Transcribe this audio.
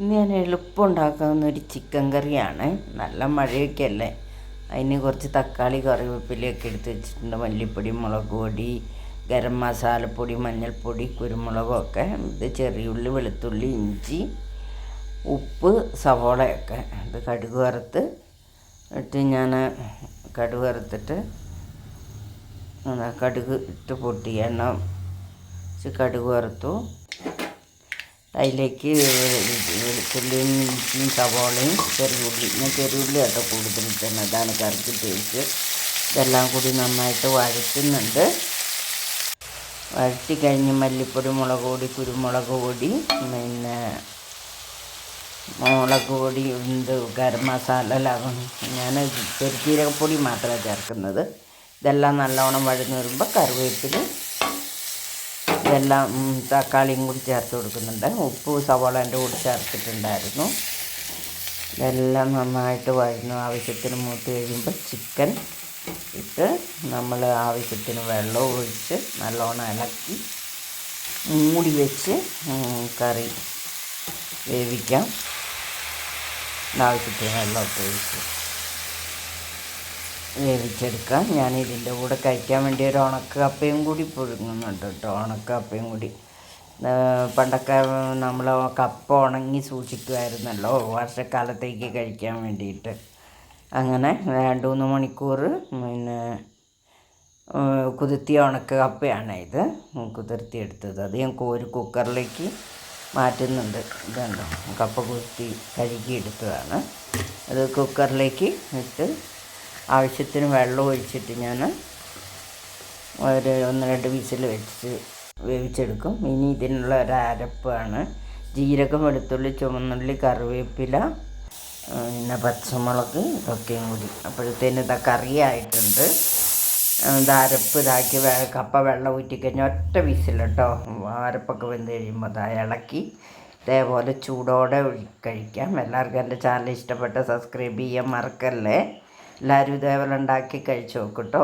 ഇന്ന് ഞാൻ എളുപ്പമുണ്ടാക്കാവുന്ന ഒരു ചിക്കൻ കറിയാണ്. നല്ല മഴയൊക്കെ അല്ലേ? അതിന് കുറച്ച് തക്കാളി കറിവേപ്പിലയൊക്കെ എടുത്ത് വെച്ചിട്ടുണ്ട്. മല്ലിപ്പൊടി മുളക് പൊടി ഗരം മസാലപ്പൊടി മഞ്ഞൾപ്പൊടി കുരുമുളകൊക്കെ ഇത് ചെറിയുള്ളി വെളുത്തുള്ളി ഇഞ്ചി ഉപ്പ് സവോളയൊക്കെ ഇത് കടുക് വറുത്ത് ഇട്ട് ഞാൻ കടുക് വറുത്തിട്ട് കടുക് ഇട്ട് പൊട്ടി എണ്ണ കടുക് വറുത്തു. അതിലേക്ക് വെളുത്തുള്ളിയും ഇഞ്ചിയും സവോളയും ചെറിയുള്ളി ഞാൻ ചെറിയുള്ളി കേട്ടോ കൂടുതൽ തന്നെ അതാണ് കറിക്ക് ടേസ്റ്റ് ഇതെല്ലാം കൂടി നന്നായിട്ട് വഴറ്റുന്നുണ്ട്. വഴറ്റി കഴിഞ്ഞ് മല്ലിപ്പൊടി മുളക് പൊടി കുരുമുളക് പൊടി പിന്നെ മുളക് പൊടി ഉണ്ട് ഗരം മസാല ഞാൻ പെരുജീരകപ്പൊടി മാത്രമേ ചേർക്കുന്നത്. ഇതെല്ലാം നല്ലവണ്ണം വഴന്ന് വരുമ്പോൾ കറിവേപ്പില ഇതെല്ലാം തക്കാളിയും കൂടി ചേർത്ത് കൊടുക്കുന്നുണ്ട്. ഉപ്പ് സവാളേന്റെ കൂടി ചേർത്തിട്ടുണ്ടായിരുന്നു. ഇതെല്ലാം നന്നായിട്ട് വഴന്നു ആവശ്യത്തിന് മൂത്ത് കഴിയുമ്പോൾ ചിക്കൻ ഇട്ട് നമ്മൾ ആവശ്യത്തിന് വെള്ളം ഒഴിച്ച് നല്ലോണം ഇളക്കി മൂടി വെച്ച് കറി വേവിക്കാം. ആവശ്യത്തിന് വെള്ളമൊക്കെ ഒഴിച്ച്. വേവിച്ചെടുക്കാം. ഞാൻ ഇതിന്റെ കൂടെ കഴിക്കാൻ വേണ്ടി ഒരു ഉണക്കപ്പയും കൂടി പുഴുങ്ങുന്നുണ്ട് കേട്ടോ ഉണക്കപ്പയും കൂടി. പണ്ടൊക്കെ നമ്മൾ കപ്പ ഉണങ്ങി സൂക്ഷിക്കുമായിരുന്നല്ലോ വർഷക്കാലത്തേക്ക് കഴിക്കാൻ വേണ്ടിയിട്ട്. അങ്ങനെ രണ്ട് മൂന്ന് മണിക്കൂർ പിന്നെ കുതിർത്തിയ ഉണക്ക കപ്പയാണ് ഇത്. കുതിർത്തിയെടുത്തത്. അത് ഞാൻ കോരി കുക്കറിലേക്ക് മാറ്റുന്നുണ്ട്. ഇതുണ്ടോ? കപ്പ കുത്തി കഴുകി എടുത്തതാണ് അത് കുക്കറിലേക്ക് ഇട്ട് ആവശ്യത്തിന് വെള്ളം ഒഴിച്ചിട്ട് ഞാൻ ഒരു ഒന്ന് രണ്ട് വിസിൽ വെച്ച് വേവിച്ചെടുക്കും. ഇനി ഇതിനുള്ള ഒരു അരപ്പാണ്. ജീരകം വെളുത്തുള്ളി ചുമന്നുള്ളി കറിവേപ്പില പിന്നെ പച്ചമുളക് ഇതൊക്കെയും കൂടി. അപ്പോഴത്തേന് ഇതാ കറിയായിട്ടുണ്ട് അരപ്പ് ഇതാക്കി കപ്പ വെള്ളം ഊറ്റിക്കഴിഞ്ഞാൽ ഒറ്റ വീസിലട്ടോ അരപ്പൊക്കെ വെന്ത് കഴിയുമ്പോൾ അതാ ഇളക്കി ഇതേപോലെ ചൂടോടെ കഴിക്കാം. എല്ലാവർക്കും എന്റെ ചാനൽ ഇഷ്ടപ്പെട്ട സബ്സ്ക്രൈബ് ചെയ്യാൻ മറക്കല്ലേ. എല്ലാവരും ഇതേപോലെ ഉണ്ടാക്കി കഴിച്ചു നോക്കും കേട്ടോ